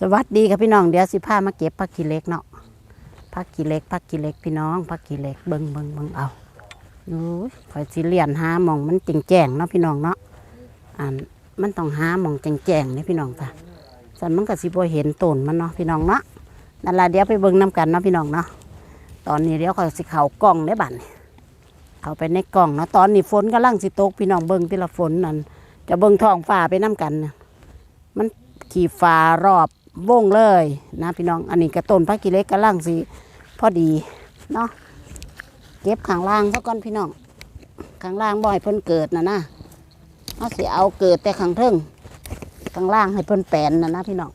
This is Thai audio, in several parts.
สวัสดีครับพี่น้องเดี๋ยวสิพามาเก็บผักขี้เล็กเนาะผักขี้เล็กผักขี้เล็กพี่น้องผักขี้เล็กเบิ่งเบิ่งเบิ่งเอาดูคอยสิเลียนหามองมันจงแจงเนาะพี่น้องเนาะอันมันต้องหามองจงแจงๆนี่ยพี่น้องจ้ะสันมันก็สิบ่เห็นต้นมันเนาะพี่น้องเนาะนั่นละเดี๋ยวไปเบิ่งน้กันเนาะพี่น้องเนาะตอนนี้เดี๋ยวคอยสิเข่ากล้องได้บัดนี้เข้าไปในกล่องเนาะตอนนี้ฝนกำลังสิตกพี่น้องเบิ่งที่ละฝนนั่นจะเบิ่งท้องฟ้าไปน้กันน่ะมันขี่ฟ้ารอบ วงเลยนะพี่น้อง อันนี้กระต้นพักกิเล็กกระล่างสิพอดีเนาะเก็บข้างล่างซะก่อนพี่น้องข้างล่างบ่ให้เพิ่นเกิดนะนะเอาสิเอาเกิดแต่ข้างเทิงข้างล่างให้เพิ่นแปนนะนะพี่น้อง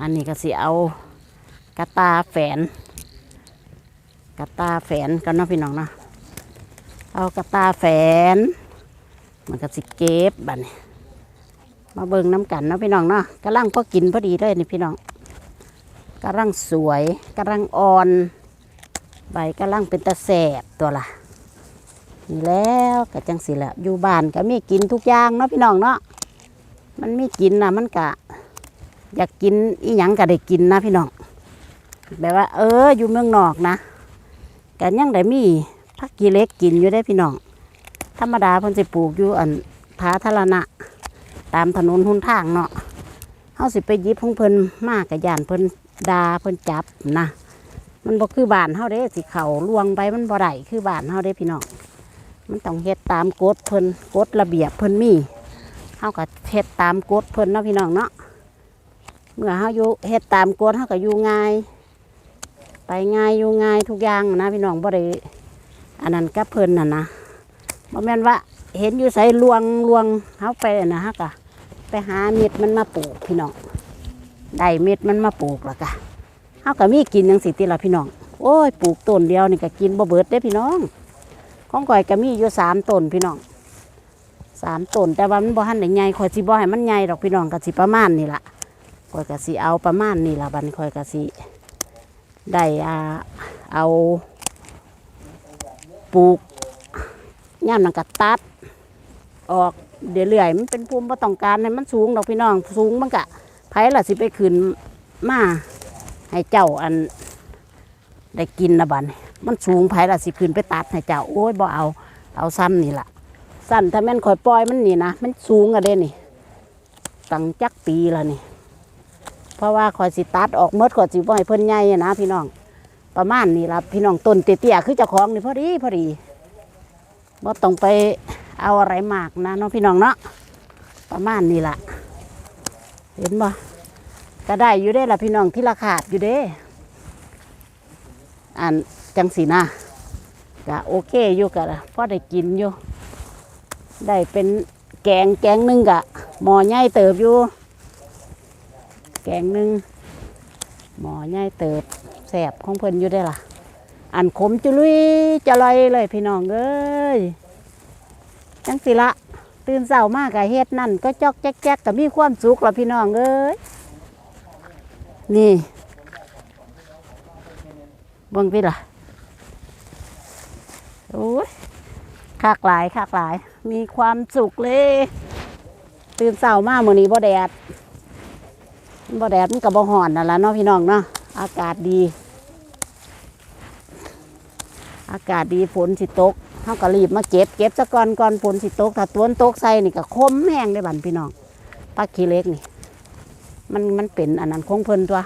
อันนี้ก็เสิเอากระตาแฝนกระตาแฝนกันเนาะพี่น้องเนาะเอากระตาแฝนมันก็สิเก็บบัดนี้ มาเบิ่งน้ำกันเนาะพี่น้องเนาะกำลังพอกินพอดีเลยนี่พี่น้องกำลังสวยกำลังอ่อน ใบกำลังเป็นตะแสบตัวละนี่แล้วก็จังสิแหละอยู่บ้านก็มีกินทุกอย่างเนาะพี่น้องเนาะมันมีกินนะมันกะ อยากกินอีหยังก็ได้กินนะพี่น้องแบบว่า เออ อยู่เมืองนอกนะกันยังได้มีผักกีเล็กกินอยู่ได้พี่น้องธรรมดาเพิ่นสิปลูกอยู่อันทาทารณะ ตามถนนหนทางเนาะเฮาสิไปยิบของเพิ่นมากกับยานเพิ่นดาเพิ่นจับนะ มันบ่คือบ้านเฮาเด้สิเขาลวงไปมันบ่ได้คือบ้านเฮาเด้พี่น้องมันต้องเฮ็ดตามกฎเพิ่นกฎระเบียบเพิ่นมีเฮาก็เฮ็ดตามกฎเพิ่นเนาะพี่น้องเนาะเมื่อเฮาอยู่เฮ็ดตามกฎเฮาก็อยู่ง่าย ไปง่ายอยู่ง่ายทุกอย่างนะพี่น้องบ่ได้อันนั้นกับเพิ่นน่ะนะบ่แม่นว่า เห็นอยู่ใส่ลวงลวงเขาไปนะฮะกะไปหาเม็ดมันมาปลูกพี่น้องได้เม็ดมันมาปลูกแล้วกะเขาก็มีกินยังสิติละพี่น้องโอ้ยปลูกต้นเดียวนี่ก็กินบ่เบิดได้พี่น้อง ของก่อยก็มีอยู่สามต้นพี่น้องสามต้นแต่ว่ามันบ่ทันได้ใหญ่ข่อยสิบ่ให้มันใหญ่ดอกพี่น้องก็สิประมาณนี่ล่ะข่อยก็สิเอาประมาณนี่ล่ะบันข่อยก็สิได้อ่าเอาปลูกย่ามนังกะตัด ออกเดี๋ยวเรื่อยมันเป็นภูมิบ่ต้องการให้มันสูงดอกพี่น้องสูงมันกะไผล่ะสิไปขึ้นมาให้เจ้าอันได้กินนะบันมันสูงไผล่ะสิขึ้นไปตัดให้เจ้าโอ้ยบ่เอาเอาซ้ำนี่ละสั้นถ้าแม่นข่อยปล่อยมันนี่นะมันสูงอะเด้นี่ตั้งจักปีล้วนี่ เพราะว่าข่อยสิตัดออกเมดข่อยสิบ่ให้เพิ่นใหญ่นะพี่น้องประมาณนี้ละพี่น้องต้นเตี้ยๆคือเจ้าของนี่พอดีพอดีบ่ต้องไป เอาอะไรมากนะน้องพี่น้องเนาะประมาณนี้ละเห็นบ่ก็ได้อยู่ได้ละพี่น้องที่ราคาดอยู่เด้อันจังสีนะก็โอเคอยู่กะพอได้กินอยู่ ได้เป็นแกงแกงหนึ่งกะหมอใหญ่เติบอยู่ แกงหนึ่งหมอใหญ่เติบแสบของเพิ่นอยู่ได้ล่ะ อันขมจุลุยจะลอยเลยพี่น้องเอ้ย จังสิละ ตื่นเช้ามากกะเฮ็ดนั่น ก็จอกแจ๊กแจ๊กก็มีความสุขละพี่น้องเอ้ยนี่เบิ่งพี่ล่ะโอ้ยคากหลายคากหลาย มีความสุขเลย ตื่นเช้ามากมื้อนี้บ่แดดบ่แดดมันก็บ่ฮ้อนนั่นล่ะเนาะพี่น้องเนาะอากาศดี อากาศดีฝนสิตก เขาก็รีบมาเก็บเก็บซะก่อนก่อนฝนสิตกถ้าตวนตกใส่นี่ก็คมแห้งได้บันพี่น้องปลาขี้เล็กนี่ มันมันเป็นอันนั้นคงเพลินตัว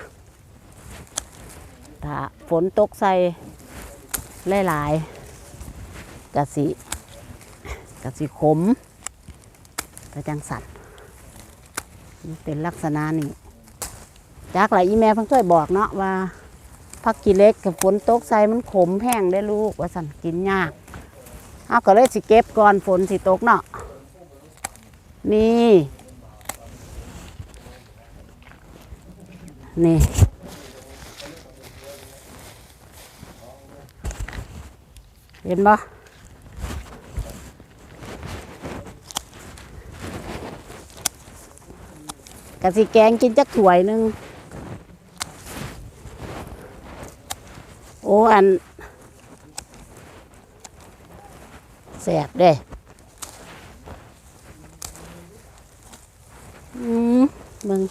ถ้าฝนตกใส่หลายๆกะสิกะสิขมกระจังสันมันเป็นลักษณะนี่จากหลายอีแม่เพิ่งเคยบอกเนาะว่าผักกีเล็กกับฝนตกใส่มันขมแห้งได้ลูกว่าสันกินยาก เอาก็เลยสิเก็บก่อนฝนสิตกเนาะนี่นี่เห็นปะกะสิแกงกินจักถ้วยหนึ่งโอ้อัน แสบเด้อืมมึง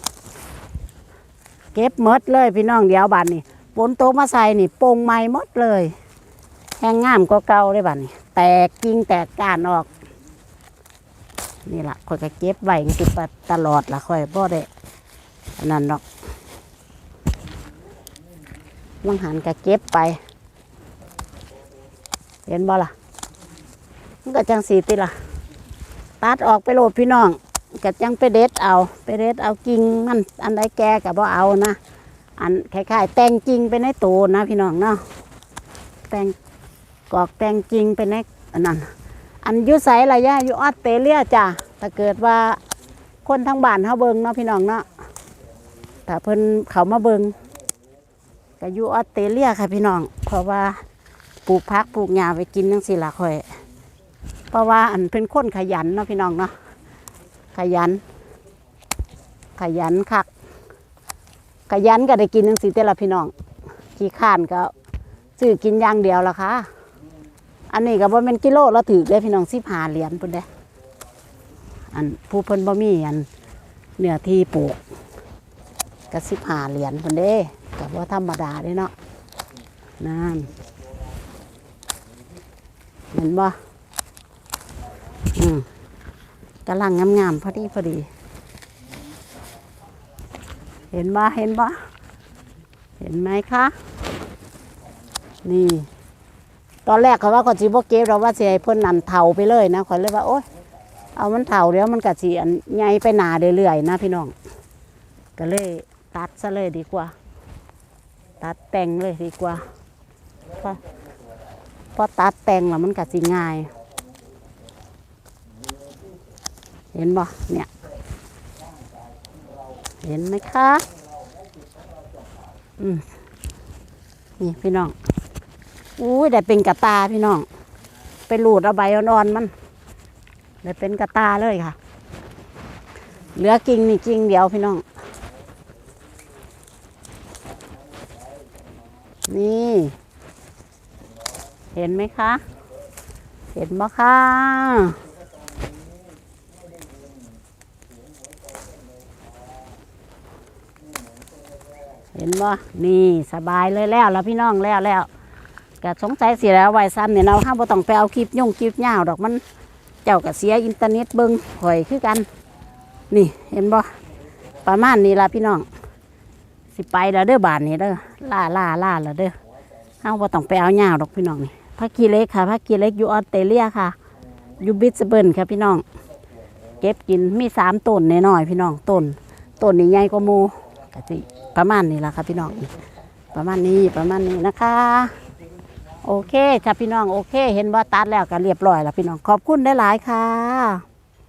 เก็บมดเลยพี่น้องเดี๋ยวบัดนี้ฝนตกมาใส่นี่ปงใหม่หมดเลยแห้งงามกว่าเก่าเลยบัดนี้แตกกิ่งแตกก้านออก นี่ล่ะคอยก็เก็บไว้จังสิไปตลอดล่ะคอยบ่ได้อันนั้นดอกมังหันก็เก็บไป เห็นบ่ล่ะ มันก็จังสีติล่ะตัดออกไปโหลดพี่น้องก็จังไปเด็ดเอาไปเด็ดเอากิ่งมันอันใดแก่ก็บ่เอานะอันคล้ายๆ แต่งกิ่งไปในตูนะ พี่น้องเนาะแตงกอกแต่งกิ่งไปในอันนั้นอันอยุไสระยะยู่ออสเตรเลียจ้ะถ้าเกิดว่าคนทั้งบ้านเขาเบิงเนาะพี่น้องเนาะถ้าเพิ่นเขามาเบิงก็ยู่ออสเตรเลียค่ะพี่น้องเพราะว่าปลูกพักปลูกหญ้าไปกินจังสิละค่อย เพราะว่าอันเป็นคนขยันเนาะพี่น้องเนาะขยัน ขยันคัก ขยันก็ได้กินจังสิแต่ละพี่น้องขี้ข้านก็ซื้อกินอย่างเดียวละค่ะอันนี้ก็บ่เป็นกิโลละถือเลยพี่น้องสิบหาเหรียญพุ่นเด้อันผู้เพิ่นบ่มีอันเนื้อที่ปลูกก็สิบหาเหรียญพุ่นเด้ก็บ่ธรรมดาเด้เนาะนั่นเห็นบ่ อืมกำลังงามๆพอดีพอดี เห็นบ่เห็นบ่เห็นไหมคะ นี่ ตอนแรกเขาว่าก็สิบ่เก็บเราว่าเสิให้เพิ่นนั่นเฒ่าไปเลยนะข่อยเลยว่าโอ๊ยเอามันเฒ่าเดี๋ยวมันก็สิอันใหญ่ไปหนาเรื่อยๆนะพี่น้อง ก็เลยตัดซะเลยดีกว่า ตัดแต่งเลยดีกว่าเพราะตัดแต่งแล้วมันก็สิง่าย เห็นบ่เนี่ย เห็นไหมคะ อืมนี่พี่น้องอุ้ยได้เป็นกระตาพี่น้อง ไปหลูดเอาใบอ่อนๆมัน ได้เป็นกระตาเลยค่ะ เหลือกิ่งนี่กิ่งเดียวพี่น้อง นี่ เห็นไหมคะ เห็นบ่คะ ห็นบ่นี่สบายเลยแล้วแล้วพี่น้องแล้วแล้วก็สงสัยเสียแล้วไว้ซ้ำเนี่ยเราห้ามบ่ต้องไปเอาคลิปยุ่งคลิปยาวดอกมันเจ้าก็เสียอินเทอร์เน็ตเบิ้งข่อยคือกัน นี่เห็นบ่ประมาณนี้ละพี่น้อง สิไปแล้วเด้อบานนี้เด้อล่าล่าล่าแล้วเด้อห้ามบ่ต้องไปเอายาวดอกพี่น้องนี่พักกีเล็กค่ะพักกีเล็กอยู่ออสเตรเลียค่ะอยู่บิสเบิร์นค่ะพี่น้อง เก็บกินมีสามต้นน้อยๆพี่น้องต้นต้นนี้ใหญ่กว่ามูกะสิ ประมาณนี้ละค่ะพี่น้องประมาณนี้ประมาณนี้นะคะ โอเคจ้ะพี่น้องโอเค เห็นว่าตัดแล้วก็เรียบร้อยแล้วพี่น้องขอบคุณได้หลายค่ะ